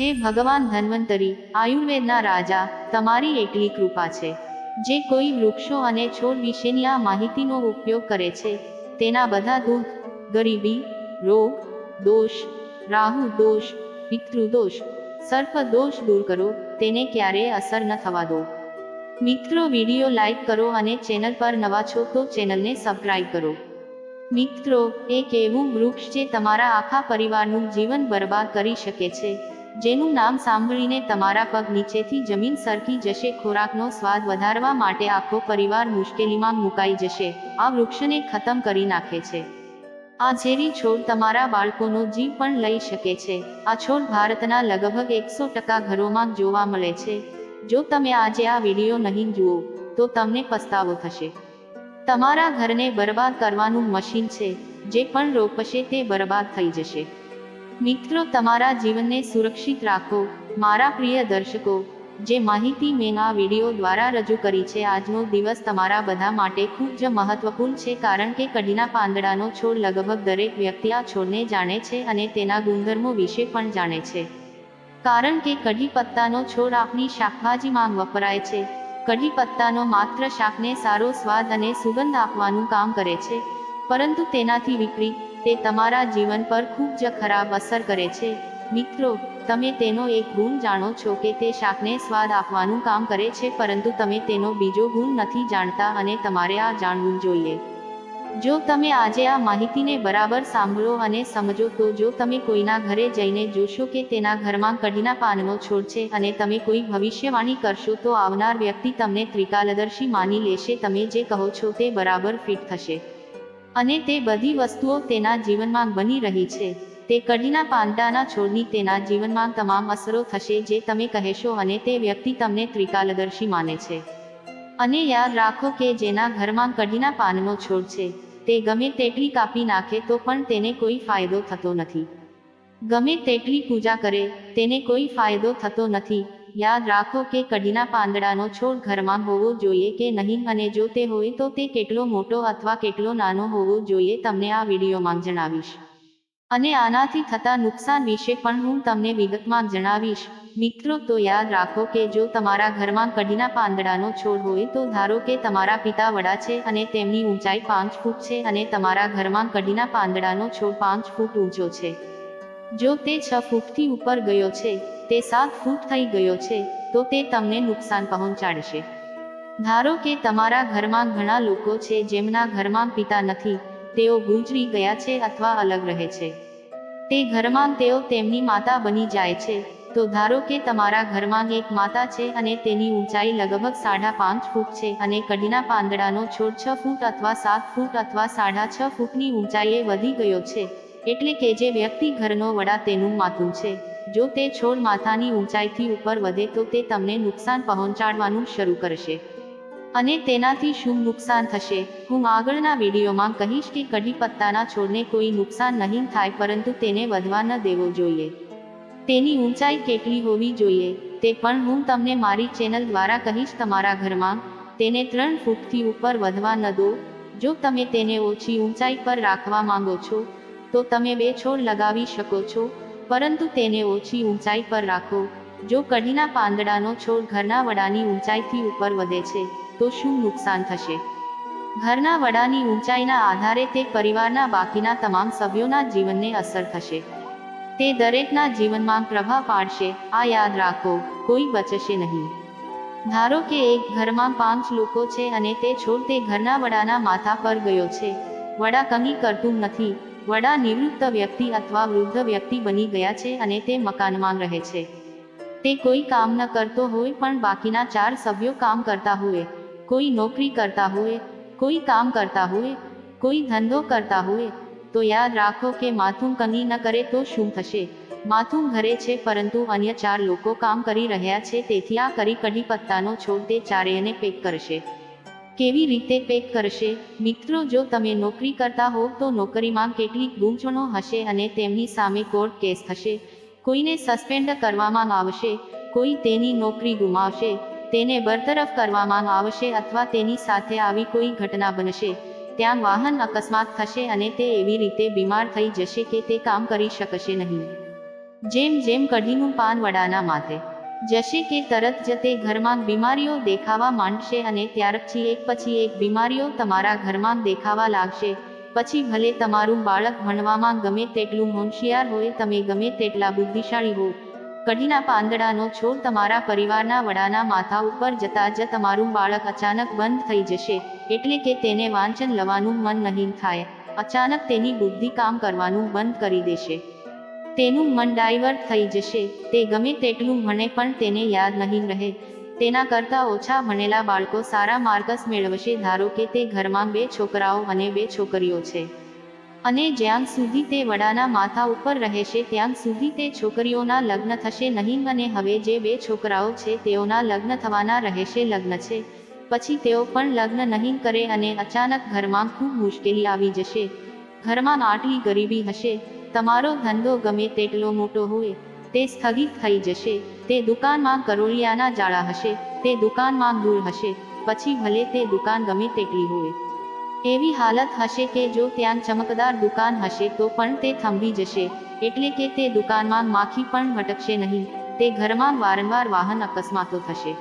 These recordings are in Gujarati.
હે ભગવાન ધન્વંતરી, આયુર્વેદના રાજા, તમારી એટલી કૃપા છે. જે કોઈ વૃક્ષો અને છોડ વિશેની આ માહિતીનો ઉપયોગ કરે છે, તેના બધા દુઃખ, ગરીબી, રોગ, દોષ, રાહુ દોષ પિતૃદોષ સર્પ દોષ દૂર કરો, તેને ક્યારેય અસર ન થવા દો. મિત્રો, વીડિયો લાઈક કરો અને ચેનલ પર નવા છો તો ચેનલને સબસ્ક્રાઇબ કરો. મિત્રો, એક એવું વૃક્ષ જે તમારા આખા પરિવારનું જીવન બરબાદ કરી શકે છે. જેનું નામ સાંભળીને તમારા પગ નીચેથી જમીન સરકી જશે, ખોરાકનો સ્વાદ વધારવા માટે આખો પરિવાર મુશ્કેલીમાં મુકાઈ જશે. આ વૃક્ષને ખતમ કરી નાખે છે. આ ઝેરી છોડ તમારા બાળકોનો જીવ પણ લઈ શકે છે. આ છોડ ભારતના લગભગ એકસો ટકા ઘરોમાં જોવા મળે છે. જો તમે આજે આ વીડિયો નહીં જુઓ, તો તમને પસ્તાવો થશે. તમારા ઘરને બરબાદ કરવાનું મશીન છે. જે પણ રોપશે તે બરબાદ થઈ જશે. મિત્રો તમારા જીવનને સુરક્ષિત રાખો. મારા પ્રિય દર્શકો, જે માહિતી મેં આ વીડિયો દ્વારા રજૂ કરી છે, આજનો દિવસ તમારા બધા માટે ખૂબ જ મહત્વપૂર્ણ છે, કારણ કે કઢીના પાંદડાનો છોડ લગભગ દરેક વ્યક્તિ આ છોડને જાણે છે અને તેના ગુણધર્મો વિશે પણ જાણે છે. કારણ કે કઢી પત્તાનો છોડ આપણી શાકભાજીમાં વપરાય છે. કઢી પત્તાનો માત્ર શાકને સારો સ્વાદ અને સુગંધ આપવાનું કામ કરે છે, પરંતુ તેનાથી વિપરીત તે તમારા જીવન પર ખૂબ જ ખરાબ અસર કરે છે. મિત્રો, તમે તેનો એક ગુણ જાણો છો કે તે શાકને સ્વાદ આપવાનું કામ કરે છે, પરંતુ તમે તેનો બીજો ગુણ નથી જાણતા અને તમારે આ જાણવું જોઈએ. જો તમે આજે આ માહિતીને બરાબર સાંભળો અને સમજો, તો જો તમે કોઈના ઘરે જઈને જોશો કે તેના ઘરમાં કઢીના પાનનો છોડ છે અને તમે કોઈ ભવિષ્યવાણી કરશો, તો આવનાર વ્યક્તિ તમને ત્રિકાલદર્શી માની લેશે, તમે જે કહો છો તે બરાબર ફિટ થશે. અને તે બધી વસ્તુઓ તેના જીવનમાં બની રહી છે. તે કઢીના પાંદાના છોડની તેના જીવનમાં તમામ અસરો થશે જે તમે કહેશો અને તે વ્યક્તિ તમને ત્રિકાલદર્શી માને છે. અને યાદ રાખો કે જેના ઘરમાં કઢીના પાનનો છોડ છે, તે ગમે તેટલી કાપી નાખે તો પણ તેને કોઈ ફાયદો થતો નથી. ગમે તેટલી પૂજા કરે, તેને કોઈ ફાયદો થતો નથી યાદ રાખો કે કઢીના પાંદડાનો છોડ ઘરમાં હોવો જોઈએ કે નહીં અને જો તે હોય તો તે કેટલો મોટો અથવા કેટલો નાનો હોવો જોઈએ તમને આ વિડીયોમાં જણાવીશ. અને આનાથી થતા નુકસાન વિશે પણ હું તમને વિગતમાં જણાવીશ. મિત્રો, તો યાદ રાખો કે જો તમારા ઘરમાં કઢીના પાંદડાનો છોડ હોય તો ધારો કે તમારા પિતા વડા છે અને તેમની ઊંચાઈ પાંચ ફૂટ છે અને તમારા ઘરમાં કઢીના પાંદડાનો છોડ પાંચ ફૂટ ઊંચો છે. જો તે છ ફૂટથી ઉપર ગયો છે, તે સાત ફૂટ થઈ ગયો છે, તો તે તમને નુકસાન પહોંચાડશે. ધારો કે તમારા ઘરમાં ઘણા લોકો છે, જેમના ઘરમાં પિતા નથી, તેઓ ગુજરી ગયા છે અથવા અલગ રહે છે. તે ઘરમાં તેઓ તેમની માતા બની જાય છે, તો ધારો કે તમારા ઘરમાં એક માતા છે અને તેની ઊંચાઈ લગભગ સાડા પાંચ ફૂટ છે અને કઢીના પાંદડાનો છોડ છ ફૂટ અથવા સાત ફૂટ અથવા સાડા છ ફૂટની ઊંચાઈએ વધી ગયો છે એટલે કે જે વ્યક્તિ ઘરનો વડા તેનું માથું છે. જો તે છોડ માથાની ઊંચાઈથી ઉપર વધે તો તે તમને નુકસાન પહોંચાડવાનું શરૂ કરશે. અને તેનાથી શું નુકસાન થશે? હું આગળના વિડીયોમાં કહીશ કે કઢી પત્તાના છોડને કોઈ નુકસાન નહીં થાય પરંતુ તેને વધવા ન દેવો જોઈએ. તેની ઊંચાઈ કેટલી હોવી જોઈએ? તે પણ હું તમને મારી ચેનલ દ્વારા કહીશ તમારા ઘરમાં. તેને ત્રણ ફૂટથી ઉપર વધવા ન દો. જો તમે તેને ઓછી ઊંચાઈ પર રાખવા માંગો છો તો તમે બે છોડ લગાવી શકો છો, પરંતુ તેને ઓછી ઊંચાઈ પર રાખો. જો કઢીના પાંદડાનો છોડ ઘરના વડાની ઊંચાઈથી ઉપર વધે છે, તો શું નુકસાન થશે? ઘરના વડાની ઊંચાઈના આધારે તે પરિવારના બાકીના તમામ સભ્યોના જીવનને અસર થશે. તે દરેકના જીવનમાં પ્રભાવ પાડશે, આ યાદ રાખો, કોઈ બચશે નહીં. ધારો કે એક ઘરમાં પાંચ લોકો છે અને તે છોડ તે ઘરના વડાના માથા પર ગયો છે. વડા કંઈ કરતું નથી વડા નિવૃત્ત વ્યક્તિ અથવા વૃદ્ધ વ્યક્તિ બની ગયા છે અને તે મકાનમાં રહે છે. તે કોઈ કામ ન કરતો હોય પણ બાકીના ચાર સભ્યો કામ કરતા હોય. કોઈ નોકરી કરતા હોય, કોઈ કામ કરતા હોય, કોઈ ધંધો કરતા હોય. તો યાદ રાખો કે માથું કમી ન કરે તો શું થશે? માથું ઘરે છે પરંતુ અન્ય ચાર લોકો કામ કરી રહ્યા છે તેથી આ કરી કઢી પત્તાનો છોડ તે ચારેયને પેક કરશે. કેવી રીતે પેક કરશે? મિત્રો, જો તમે નોકરી કરતા હો, તો નોકરીમાં કેટલીક ગૂંચવણો હશે અને તેમની સામે કોર્ટ કેસ થશે. કોઈને સસ્પેન્ડ કરવામાં આવશે, કોઈ તેની નોકરી ગુમાવશે, તેને બરતરફ કરવામાં આવશે અથવા તેની સાથે આવી કોઈ ઘટના બનશે. ત્યાં વાહન અકસ્માત થશે અને તે એવી રીતે બીમાર થઈ જશે કે તે કામ કરી શકશે નહીં. જેમ જેમ કઢીનું પાન વડાના માથે. જશે કે તરત જ તે ઘરમાં બીમારીઓ દેખાવા માંડશે અને ત્યારપછી એક પછી એક બીમારીઓ તમારા ઘરમાં દેખાવા લાગશે. પછી ભલે તમારું બાળક ભણવામાં ગમે તેટલું હોશિયાર હોય, તમે ગમે તેટલા બુદ્ધિશાળી હો. કઢીના પાંદડાનો છોડ તમારા પરિવારના વડાના માથા ઉપર જતા જ તમારું બાળક અચાનક બંધ થઈ જશે, એટલે કે તેને વાંચન લવાનું મન નહીં થાય. અચાનક તેની બુદ્ધિ કામ કરવાનું બંધ કરી દેશે. તેનું મન ડાયવર્ટ થઈ જશે. તે ગમે તેટલું ભણે પણ તેને યાદ નહીં રહે. તેના કરતાં ઓછા ભણેલા બાળકો સારા માર્કસ મેળવશે ધારો કે તે ઘરમાં બે છોકરાઓ અને બે છોકરીઓ છે. અને જ્યાં સુધી તે વડાના માથા ઉપર રહેશે ત્યાં સુધી તે છોકરીઓના લગ્ન થશે નહીં અને હવે જે બે છોકરાઓ છે તેઓના લગ્ન થવાના રહેશે લગ્ન છે. પછી તેઓ પણ લગ્ન નહીં કરે અને અચાનક ઘરમાં ખૂબ મુશ્કેલી આવી જશે. ઘરમાં આટલી ગરીબી હશે. તમારો ધંધો ગમે તેટલો મોટો હોય, તે સ્થગિત થઈ જશે, તે દુકાનમાં કરોળિયાના જાળા હશે, તે દુકાનમાં ધૂળ હશે, પછી ભલે તે દુકાન ગમે તેટલી હોય. એવી હાલત હશે કે જો ત્યાં ચમકદાર દુકાન હશે તો પણ તે થંભી જશે, એટલે કે તે દુકાનમાં માખી પણ ભટકશે નહીં, તે ઘરમાં વારંવાર વાહન અકસ્માતો થશે.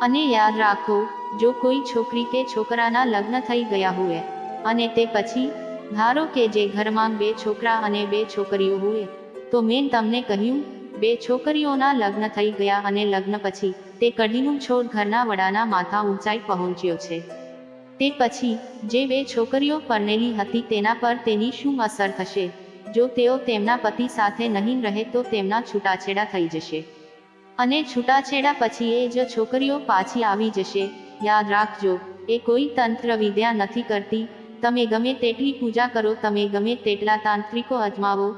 અને યાદ રાખો, જો કોઈ છોકરી કે છોકરાના લગ્ન થઈ ગયા હોય, અને તે પછી ધારો કે જે ઘરમાં બે છોકરા અને બે છોકરીઓ હોય, તો મેં તમને કહ્યું, બે છોકરીઓના લગ્ન થઈ ગયા અને લગ્ન પછી તે કઢીનું છોડ ઘરના વડાના માથા ઊંચાઈ પહોંચ્યો છે. તે પછી, જે બે છોકરીઓ પરણેલી હતી તેના પર તેની શું અસર થશે? જો તેઓ તેમના પતિ સાથે નહીં રહે તો તેમના છૂટાછેડા થઈ જશે. અને છૂટાછેડા પછી એ જ છોકરીઓ પાછી આવી જશે. યાદ રાખજો, એ કોઈ તંત્ર વિદ્યા નથી કરતી તમે ગમે તેટલી પૂજા કરો, તમે ગમે તેટલા તાંત્રિકો અજમાવો,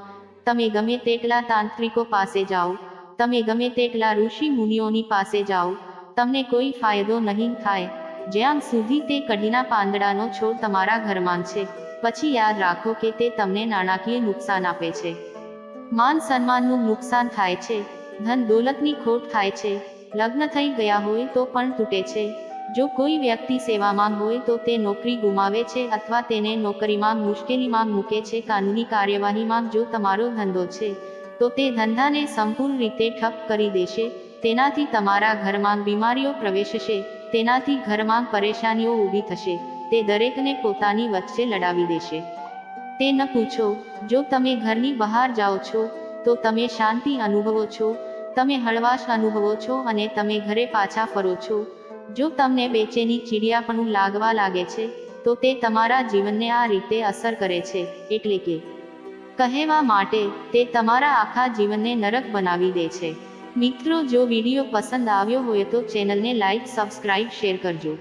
તમે ગમે તેટલા તાંત્રિકો પાસે જાઓ, તમે ગમે તેટલા ઋષિ મુનિઓની પાસે જાઓ, તમને કોઈ ફાયદો નહીં થાય. જ્યાં સુધી તે કઢીના પાંદડાનો છોડ તમારા ઘરમાં છે, પછી યાદ રાખો કે તે તમને નાણાકીય નુકસાન આપે છે. માન સન્માનનું નુકસાન થાય છે, ધન દોલતની ખોટ થાય છે, લગ્ન થઈ ગયા હોય તો પણ તૂટે છે. જો કોઈ વ્યક્તિ સેવામાં હોય તો તે નોકરી ગુમાવે છે અથવા તેને નોકરીમાં મુશ્કેલીમાં મૂકે છે, કાનૂની કાર્યવાહીમાં જો તમારો ધંધો છે, તો તે ધંધાને સંપૂર્ણ રીતે ઠપ કરી દેશે, તેનાથી તમારા ઘરમાં બીમારીઓ પ્રવેશશે, તેનાથી ઘરમાં પરેશાનીઓ ઊભી થશે, તે દરેકને પોતાની વચ્ચે લડાવી દેશે. તે ન પૂછો, જો તમે ઘરની બહાર જાઓ છો, તો તમે શાંતિ અનુભવો છો, તમે હળવાશ અનુભવો છો અને તમે ઘરે પાછા ફરો છો જો તમને બેચેની ચીડિયાપણું લાગવા લાગે છે, તો તે તમારા જીવનને આ રીતે અસર કરે છે, એટલે કે કહેવા માટે તે તમારા આખા જીવનને નરક બનાવી દે છે. મિત્રો, જો વીડિયો પસંદ આવ્યો હોય તો ચેનલને લાઈક, સબસ્ક્રાઇબ, શેર કરજો.